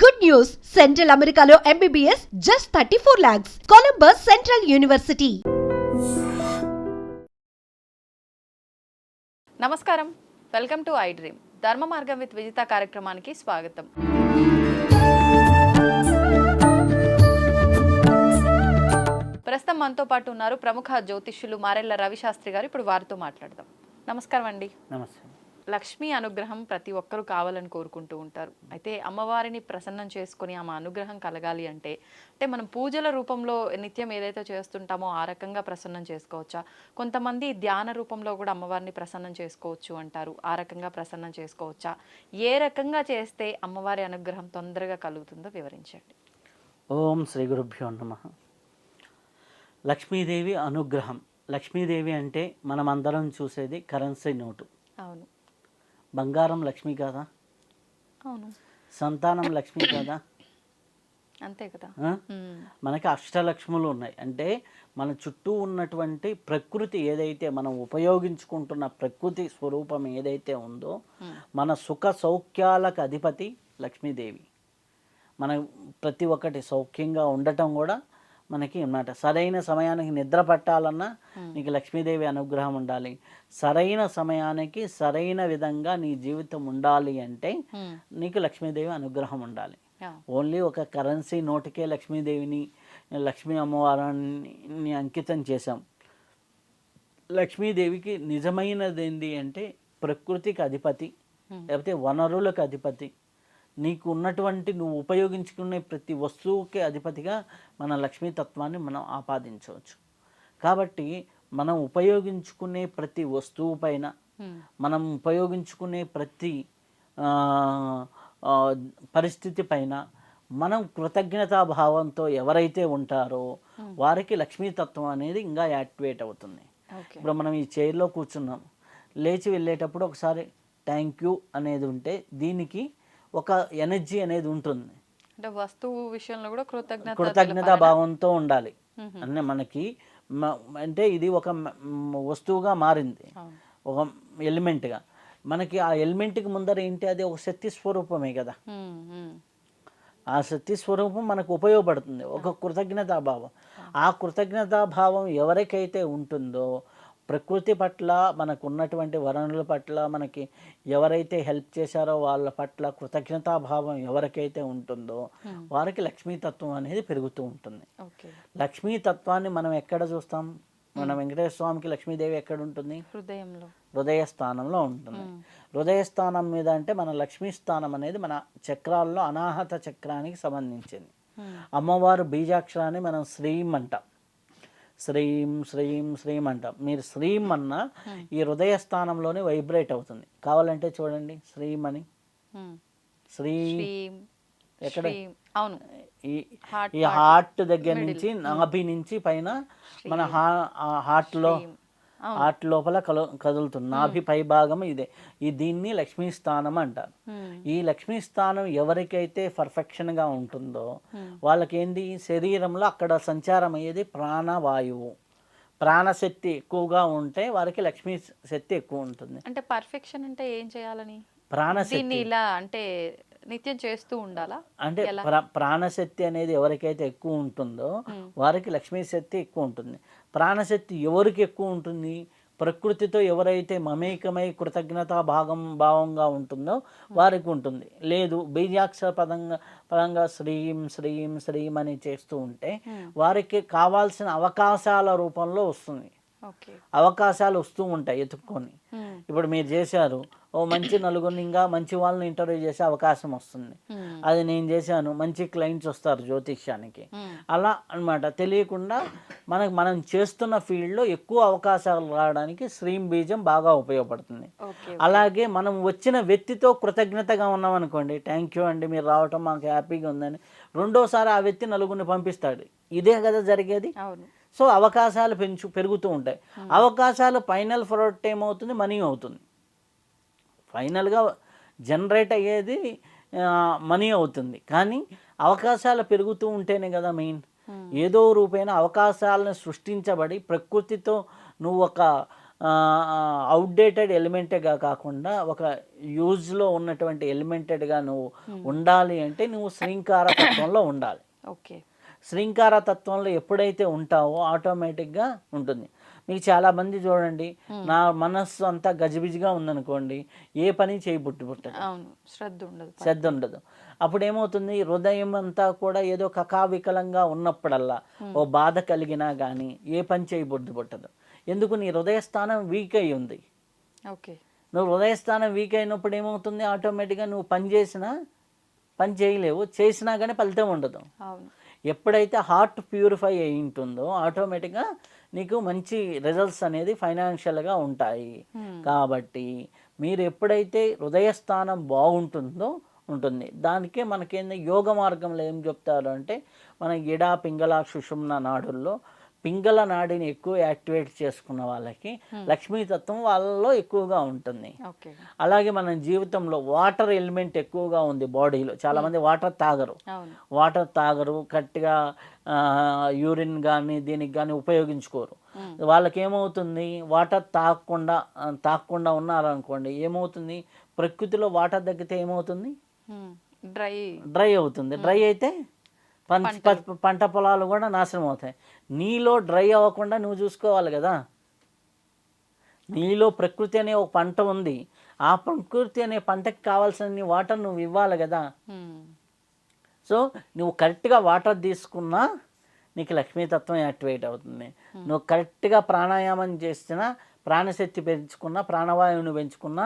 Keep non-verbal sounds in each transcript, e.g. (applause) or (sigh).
Good news! Central Americano MBBS just 34 lakhs. Columbus Central University. నమస్కారం. Welcome to I dream Dharma Margam with Vijitha కార్యక్రమానికి స్వాగతం. ప్రస్తుతం మనతో పాటు ఉన్నారు ప్రముఖ జ్యోతిష్యులు మారెళ్ళ రవిశాస్త్రి గారు. ఇప్పుడు వారితో మాట్లాడదాం. నమస్కారం అండి. నమస్తే. లక్ష్మీ అనుగ్రహం ప్రతి ఒక్కరూ కావాలని కోరుకుంటూ ఉంటారు. అయితే అమ్మవారిని ప్రసన్నం చేసుకొని ఆమె అనుగ్రహం కలగాలి అంటే అంటే మనం పూజల రూపంలో నిత్యం ఏదైతే చేస్తుంటామో ఆ రకంగా ప్రసన్నం చేసుకోవచ్చా? కొంతమంది ధ్యాన రూపంలో కూడా అమ్మవారిని ప్రసన్నం చేసుకోవచ్చు అంటారు. ఆ రకంగా ప్రసన్నం చేసుకోవచ్చా? ఏ రకంగా చేస్తే అమ్మవారి అనుగ్రహం తొందరగా కలుగుతుందో వివరించండి. ఓం శ్రీ గురుభ్యో నమ. లక్ష్మీదేవి అనుగ్రహం. లక్ష్మీదేవి అంటే మనమందరం చూసేది కరెన్సీ నోటు. అవును. బంగారం లక్ష్మి కాదా? అవును. సంతానం లక్ష్మి కాదా? అంతే కదా. మనకి అష్టలక్ష్ములు ఉన్నాయి. అంటే మన చుట్టూ ఉన్నటువంటి ప్రకృతి ఏదైతే మనం ఉపయోగించుకుంటున్న ప్రకృతి స్వరూపం ఏదైతే ఉందో మన సుఖ సౌఖ్యాలకు అధిపతి లక్ష్మీదేవి. మన ప్రతి ఒక్కటి సౌఖ్యంగా ఉండటం కూడా మనకి అన్నమాట. సరైన సమయానికి నిద్ర పట్టాలన్నా నీకు లక్ష్మీదేవి అనుగ్రహం ఉండాలి. సరైన సమయానికి సరైన విధంగా నీ జీవితం ఉండాలి అంటే నీకు లక్ష్మీదేవి అనుగ్రహం ఉండాలి. ఓన్లీ ఒక కరెన్సీ నోటుకే లక్ష్మీదేవిని లక్ష్మీ అమ్మవారిని అంకితం చేశాం. లక్ష్మీదేవికి నిజమైనది ఏంటి అంటే ప్రకృతికి అధిపతి. లేకపోతే వనరులకు అధిపతి. నీకు ఉన్నటువంటి నువ్వు ఉపయోగించుకునే ప్రతి వస్తువుకి అధిపతిగా మన లక్ష్మీతత్వాన్ని మనం ఆపాదించవచ్చు. కాబట్టి మనం ఉపయోగించుకునే ప్రతి వస్తువు పైన మనం ఉపయోగించుకునే ప్రతి పరిస్థితి పైన మనం కృతజ్ఞతా భావంతో ఎవరైతే ఉంటారో వారికి లక్ష్మీతత్వం అనేది ఇంకా యాక్టివేట్ అవుతుంది. ఇప్పుడు మనం ఈ చైర్లో కూర్చున్నాం. లేచి వెళ్ళేటప్పుడు ఒకసారి థ్యాంక్ యూ అనేది ఉంటే దీనికి ఒక ఎనర్జీ అనేది ఉంటుంది. అంటే వస్తువు విషయంలో కూడా కృతజ్ఞత కృతజ్ఞతా భావంతో ఉండాలి. అన్నీ మనకి అంటే ఇది ఒక వస్తువుగా మారింది. ఒక ఎలిమెంట్గా. మనకి ఆ ఎలిమెంట్కి ముందర ఏంటి? అది ఒక శక్తి స్వరూపమే కదా. ఆ శక్తి స్వరూపం మనకు ఉపయోగపడుతుంది. ఒక కృతజ్ఞతా భావం. ఆ కృతజ్ఞతా భావం ఎవరికైతే ఉంటుందో ప్రకృతి పట్ల మనకు ఉన్నటువంటి వనరుల పట్ల మనకి ఎవరైతే హెల్ప్ చేశారో వాళ్ళ పట్ల కృతజ్ఞతా భావం ఎవరికైతే ఉంటుందో వారికి లక్ష్మీతత్వం అనేది పెరుగుతూ ఉంటుంది. లక్ష్మీతత్వాన్ని మనం ఎక్కడ చూస్తాం? మన వెంకటేశ్వర స్వామికి లక్ష్మీదేవి ఎక్కడ ఉంటుంది హృదయంలో. హృదయ స్థానంలో ఉంటుంది. హృదయ స్థానం మీద అంటే మన లక్ష్మీ స్థానం అనేది మన చక్రాల్లో అనాహత చక్రానికి సంబంధించింది. అమ్మవారు బీజాక్షరాన్ని మనం శ్రీం అంటాం శ్రీం శ్రీం శ్రీం అంటాం. మీరు శ్రీం అన్న ఈ హృదయ స్థానంలోనే వైబ్రేట్ అవుతుంది. కావాలంటే చూడండి శ్రీం అని. ఉమ్. శ్రీ ఎక్కడ? అవును. ఈ హార్ట్ దగ్గర నుంచి నాభి నుంచి పైన మన హా హార్ట్లో హార్ట్ లోపల కలు కదులుతుంది. నాభి పై భాగం ఇదే. ఈ దీన్ని లక్ష్మీ స్థానం అంటారు. ఈ లక్ష్మీ స్థానం ఎవరికైతే పర్ఫెక్షన్గా ఉంటుందో వాళ్ళకి ఏంది శరీరంలో అక్కడ సంచారం అయ్యేది ప్రాణవాయువు. ప్రాణశక్తి ఎక్కువగా ఉంటే వారికి లక్ష్మీ శక్తి ఎక్కువ ఉంటుంది. అంటే పర్ఫెక్షన్ అంటే ఏం చేయాలని? ప్రాణశక్తి. ఇలా అంటే నిత్యం చేస్తూ ఉండాలా? అంటే ప్ర- ప్రాణశక్తి అనేది ఎవరికైతే ఎక్కువ ఉంటుందో వారికి లక్ష్మీ శక్తి ఎక్కువ ఉంటుంది. ప్రాణశక్తి ఎవరికి ఎక్కువ ఉంటుంది? ప్రకృతితో ఎవరైతే మమేకమై కృతజ్ఞతా భాగం భావంగా ఉంటుందో వారికి ఉంటుంది. లేదు బీజాక్షర పదంగా పదంగా శ్రీం శ్రీం శ్రీం అని చేస్తూ ఉంటే వారికి కావాల్సిన అవకాశాల రూపంలో వస్తుంది. అవకాశాలు వస్తూ ఉంటాయి ఎత్తుక్కొని. ఉమ్, ఇప్పుడు మీరు చేశారు ఓ మంచి నలుగురిని ఇంకా మంచి వాళ్ళని ఇంటర్వ్యూ చేసే అవకాశం వస్తుంది. ఉమ్, అది నేను చేశాను మంచి క్లయింట్స్ వస్తారు జ్యోతిష్యానికి. అలా అన్నమాట. తెలియకుండా మనకు మనం చేస్తున్న ఫీల్డ్లో ఎక్కువ అవకాశాలు రావడానికి శ్రీం బీజం బాగా ఉపయోగపడుతుంది. అలాగే మనం వచ్చిన వ్యక్తితో కృతజ్ఞతగా ఉన్నాం అనుకోండి థ్యాంక్ యూ అండి మీరు రావటం మాకు హ్యాపీగా ఉందని. రెండోసారి ఆ వ్యక్తి నలుగురిని పంపిస్తాడు. ఇదే కదా జరిగేది? సో అవకాశాలు పెంచు పెరుగుతూ ఉంటాయి. అవకాశాలు ఫైనల్ ప్రోడక్ట్ ఏమవుతుంది మనీ అవుతుంది. ఫైనల్గా జనరేట్ అయ్యేది మనీ అవుతుంది. కానీ అవకాశాలు పెరుగుతూ ఉంటేనే కదా మెయిన్. ఏదో రూపైన అవకాశాలను సృష్టించబడి ప్రకృతితో నువ్వు ఒక అవుట్డేటెడ్ ఎలిమెంటేగా కాకుండా ఒక యూజ్లో ఉన్నటువంటి ఎలిమెంటెడ్గా నువ్వు ఉండాలి అంటే నువ్వు శ్రీంకార తత్వంలో ఉండాలి. ఓకే. శ్రీంకార తత్వంలో ఎప్పుడైతే ఉంటావో ఆటోమేటిక్గా ఉంటుంది. మీకు చాలామంది చూడండి నా మనస్సు అంతా గజిబిజిగా ఉందనుకోండి ఏ పని చేయి బుట్టి పుట్టదు శ్రద్ధ ఉండదు శ్రద్ధ ఉండదు. అప్పుడు ఏమవుతుంది హృదయం అంతా కూడా ఏదో కకావికలంగా ఉన్నప్పుడల్లా ఓ బాధ కలిగినా కానీ ఏ పని చేయి బుద్ధి పుట్టదు ఎందుకు నీ హృదయ స్థానం వీక్ అయి ఉంది? ఓకే. నువ్వు హృదయ స్థానం వీక్ అయినప్పుడు ఏమవుతుంది? ఆటోమేటిక్గా నువ్వు పని చేసినా పని చేయలేవు. చేసినా కానీ ఫలితం ఉండదు. ఎప్పుడైతే హార్ట్ ప్యూరిఫై అయి ఉంటుందో ఆటోమేటిక్గా నీకు మంచి రిజల్ట్స్ అనేది ఫైనాన్షియల్గా ఉంటాయి. కాబట్టి మీరు ఎప్పుడైతే హృదయ స్థానం బాగుంటుందో ఉంటుంది. దానికే మనకేంది? యోగ మార్గంలో ఏం చెప్తారు అంటే మన ఎడ పింగళ సుషుమ్న నాడుల్లో పింగళ నాడిని ఎక్కువ యాక్టివేట్ చేసుకున్న వాళ్ళకి లక్ష్మీతత్వం వాళ్ళలో ఎక్కువగా ఉంటుంది. అలాగే మన జీవితంలో వాటర్ ఎలిమెంట్ ఎక్కువగా ఉంది బాడీలో. చాలామంది వాటర్ తాగరు. వాటర్ తాగరు కరెక్ట్గా యూరిన్ కానీ దీనికి కానీ ఉపయోగించుకోరు. వాళ్ళకి ఏమవుతుంది వాటర్ తాగకుండా తాగకుండా ఉన్నారనుకోండి ఏమవుతుంది? ప్రకృతిలో వాటర్ తగ్గితే ఏమవుతుంది? డ్రై. డ్రై అవుతుంది. డ్రై అయితే పంట పొలాలు కూడా నాశనం అవుతాయి. నీలో డ్రై అవ్వకుండా నువ్వు చూసుకోవాలి కదా. నీలో ప్రకృతి అనే ఒక పంట ఉంది. ఆ ప్రకృతి అనే పంటకి కావాల్సిన వాటర్ నువ్వు ఇవ్వాలి కదా. సో నువ్వు కరెక్ట్గా వాటర్ తీసుకున్నా నీకు లక్ష్మీతత్వం యాక్టివేట్ అవుతుంది. నువ్వు కరెక్ట్గా ప్రాణాయామం చేసినా ప్రాణశక్తి పెంచుకున్నా ప్రాణవాయువుని పెంచుకున్నా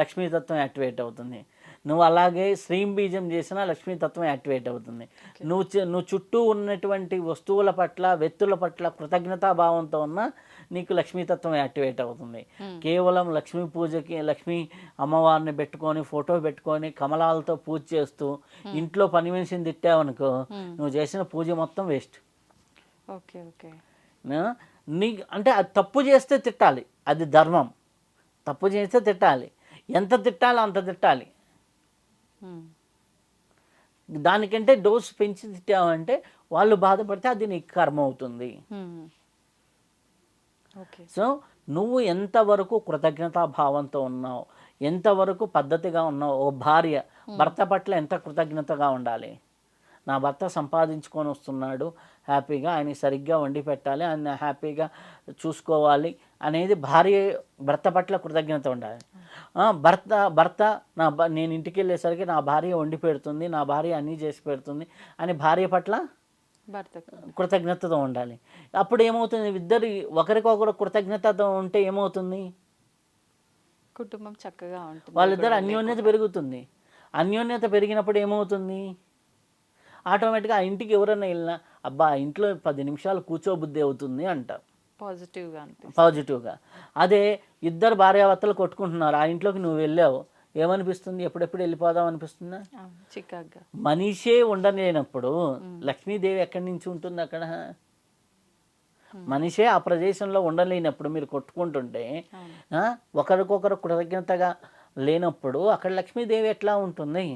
లక్ష్మీతత్వం యాక్టివేట్ అవుతుంది. నువ్వు అలాగే శ్రీం బీజం చేసినా లక్ష్మీతత్వం యాక్టివేట్ అవుతుంది. నువ్వు నువ్వు చుట్టూ ఉన్నటువంటి వస్తువుల పట్ల వ్యక్తుల పట్ల కృతజ్ఞతాభావంతో ఉన్న నీకు లక్ష్మీతత్వం యాక్టివేట్ అవుతుంది. కేవలం లక్ష్మీ పూజకి లక్ష్మీ అమ్మవారిని పెట్టుకొని ఫోటో పెట్టుకొని కమలాలతో పూజ చేస్తూ ఇంట్లో పని మనిషిని తిట్టావనుకో నువ్వు చేసిన పూజ మొత్తం వేస్ట్. ఓకే ఓకే నీ అంటే అది తప్పు చేస్తే తిట్టాలి. అది ధర్మం. తప్పు చేస్తే తిట్టాలి. ఎంత తిట్టాలో అంత తిట్టాలి. దానికంటే డోస్ పెంచి తిట్టావంటే వాళ్ళు బాధపడితే అది నీకు కర్మ అవుతుంది. ఓకే. సో నువ్వు ఎంతవరకు కృతజ్ఞతా భావంతో ఉన్నావు? ఎంతవరకు పద్ధతిగా ఉన్నావు? ఓ భార్య భర్త పట్ల ఎంత కృతజ్ఞతగా ఉండాలి? నా భర్త సంపాదించుకొని వస్తున్నాడు హ్యాపీగా ఆయన సరిగ్గా వండి పెట్టాలి ఆయన హ్యాపీగా చూసుకోవాలి అనేది భార్య భర్త పట్ల కృతజ్ఞత ఉండాలి. భర్త భర్త నా భ- నేను ఇంటికి వెళ్ళేసరికి నా భార్య వండి పెడుతుంది నా భార్య అన్నీ చేసి పెడుతుంది అని భార్య పట్ల కృతజ్ఞతతో ఉండాలి. అప్పుడు ఏమవుతుంది? ఇద్దరు ఒకరికొకరు కృతజ్ఞతతో ఉంటే ఏమవుతుంది? కుటుంబం చక్కగా ఉంటుంది. వాళ్ళిద్దరు అన్యోన్యత పెరుగుతుంది. అన్యోన్యత పెరిగినప్పుడు ఏమవుతుంది? ఆటోమేటిక్గా ఆ ఇంటికి ఎవరైనా వెళ్ళినా అబ్బా ఆ ఇంట్లో పది నిమిషాలు కూర్చోబుద్ధి అవుతుంది అంటారు పాజిటివ్గా పాజిటివ్గా. అదే ఇద్దరు భార్యాభర్తలు కొట్టుకుంటున్నారు ఆ ఇంట్లోకి నువ్వు వెళ్ళావు ఏమనిపిస్తుంది? ఎప్పుడెప్పుడు వెళ్ళిపోదాం అనిపిస్తుందా? చికాగ్గా. మనిషే ఉండలేనప్పుడు లక్ష్మీదేవి ఎక్కడి నుంచి ఉంటుంది అక్కడ? మనిషే ఆ ప్రదేశంలో ఉండలేనప్పుడు మీరు కొట్టుకుంటుంటే ఒకరికొకరు కృతజ్ఞతగా లేనప్పుడు అక్కడ లక్ష్మీదేవి ఎట్లా ఉంటుంది?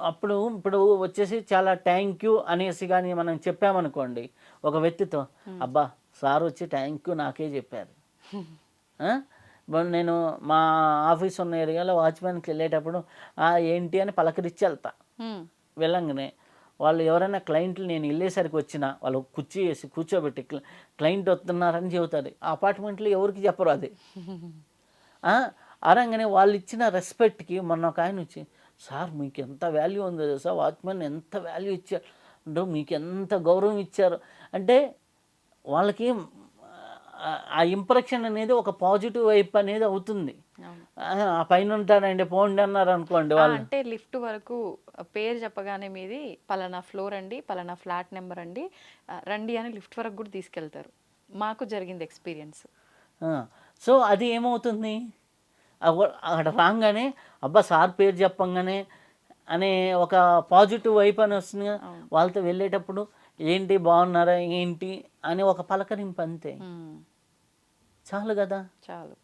అప్పుడు ఇప్పుడు వచ్చేసి చాలా థ్యాంక్ యూ అనేసి కానీ మనం చెప్పామనుకోండి ఒక వ్యక్తితో అబ్బా సార్ వచ్చి థ్యాంక్ యూ నాకే చెప్పారు. (laughs) నేను మా ఆఫీస్ ఉన్న ఏరియాలో వాచ్మెన్కి వెళ్ళేటప్పుడు "ఆ, ఏంటి? అని పలకరించి వెళ్తా. వెళ్ళంగానే వాళ్ళు ఎవరైనా క్లయింట్లు నేను వెళ్ళేసరికి వచ్చినా వాళ్ళు కుర్చీ వేసి కూర్చోబెట్టి "క్ల- క్లయింట్ వస్తున్నారని చెబుతారు. ఆ అపార్ట్మెంట్లో ఎవరికి చెప్పరు అది? (laughs) ఆ, అనగానే వాళ్ళు ఇచ్చిన రెస్పెక్ట్కి మొన్న ఒక ఆయన వచ్చి సార్ మీకు ఎంత వాల్యూ ఉందో తెలుసా? వాచ్మెన్ ఎంత వాల్యూ ఇచ్చారు? అంటే మీకు ఎంత గౌరవం ఇచ్చారు? అంటే వాళ్ళకి ఆ- ఇంప్రెషన్ అనేది ఒక పాజిటివ్ వైపు అనేది అవుతుంది. ఆ పైన ఉంటారండి పోండి అన్నారు అనుకోండి వాళ్ళు. అంటే లిఫ్ట్ వరకు పేరు చెప్పగానే మీది పలానా ఫ్లోర్ అండి పలానా ఫ్లాట్ నెంబర్ అండి రండి అని లిఫ్ట్ వరకు కూడా తీసుకెళ్తారు. మాకు జరిగింది ఎక్స్పీరియన్స్. సో అది ఏమవుతుంది? అక్కడ రాగానే అబ్బా సార్ పేరు చెప్పంగానే అనే ఒక పాజిటివ్ వైపు అని వస్తుంది కదా. వాళ్ళతో వెళ్ళేటప్పుడు ఏంటి బాగున్నారా? ఏంటి? అని ఒక పలకరింపు అంతే. చాలు కదా. చాలు.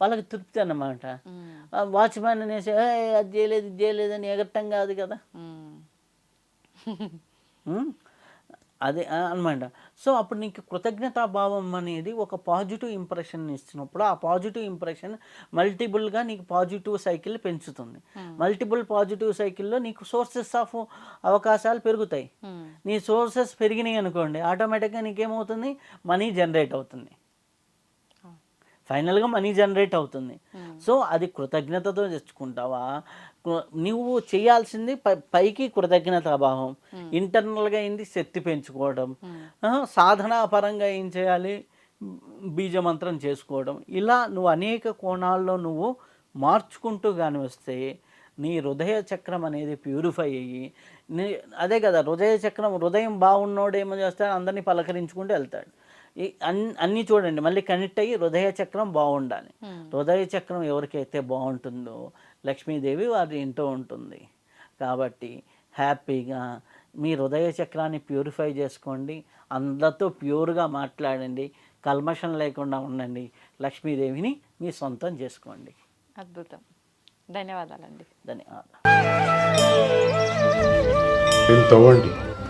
వాళ్ళకి తృప్తి అన్నమాట. వాచ్మ్యాన్ అనేసి "ఏయ్, అది చేయలేదు ఇది చేయలేదు అని ఎగరటం కాదు కదా? అదే అనమాట సో అప్పుడు నీకు కృతజ్ఞతాభావం అనేది ఒక పాజిటివ్ ఇంప్రెషన్ ఇచ్చినప్పుడు ఆ పాజిటివ్ ఇంప్రెషన్ మల్టిపుల్గా నీకు పాజిటివ్ సైకిల్ పెంచుతుంది. మల్టిపుల్ పాజిటివ్ సైకిల్లో నీకు సోర్సెస్ ఆఫ్ అవకాశాలు పెరుగుతాయి. నీ సోర్సెస్ పెరిగినాయి అనుకోండి ఆటోమేటిక్గా నీకేమవుతుంది? మనీ జనరేట్ అవుతుంది. ఫైనల్గా మనీ జనరేట్ అవుతుంది. సో అది కృతజ్ఞతతో తెచ్చుకుంటావా? నువ్వు చేయాల్సింది పై- పైకి కృతజ్ఞతాభావం ఇంటర్నల్గా ఏంది? శక్తి పెంచుకోవడం. ఆ, సాధనా పరంగా ఏం చేయాలి? బీజమంత్రం చేసుకోవడం. ఇలా నువ్వు అనేక కోణాల్లో నువ్వు మార్చుకుంటూ కానీ వస్తే నీ హృదయ చక్రం అనేది ప్యూరిఫై అయ్యి నీ అదే కదా హృదయ చక్రం హృదయం బాగున్నోడు ఏమో చేస్తాడు అందరినీ పలకరించుకుంటూ వెళ్తాడు. అన్నీ చూడండి మళ్ళీ కనెక్ట్ అయ్యి హృదయ చక్రం బాగుండాలి. హృదయ చక్రం ఎవరికైతే బాగుంటుందో లక్ష్మీదేవి వారి ఇంట్లో ఉంటుంది. కాబట్టి హ్యాపీగా మీ హృదయ చక్రాన్ని ప్యూరిఫై చేసుకోండి. అందరితో ప్యూర్గా మాట్లాడండి. కల్మషం లేకుండా ఉండండి. లక్ష్మీదేవిని మీ సొంతం చేసుకోండి. అద్భుతం. ధన్యవాదాలండి. ధన్యవాదాలు. తవ్వండి.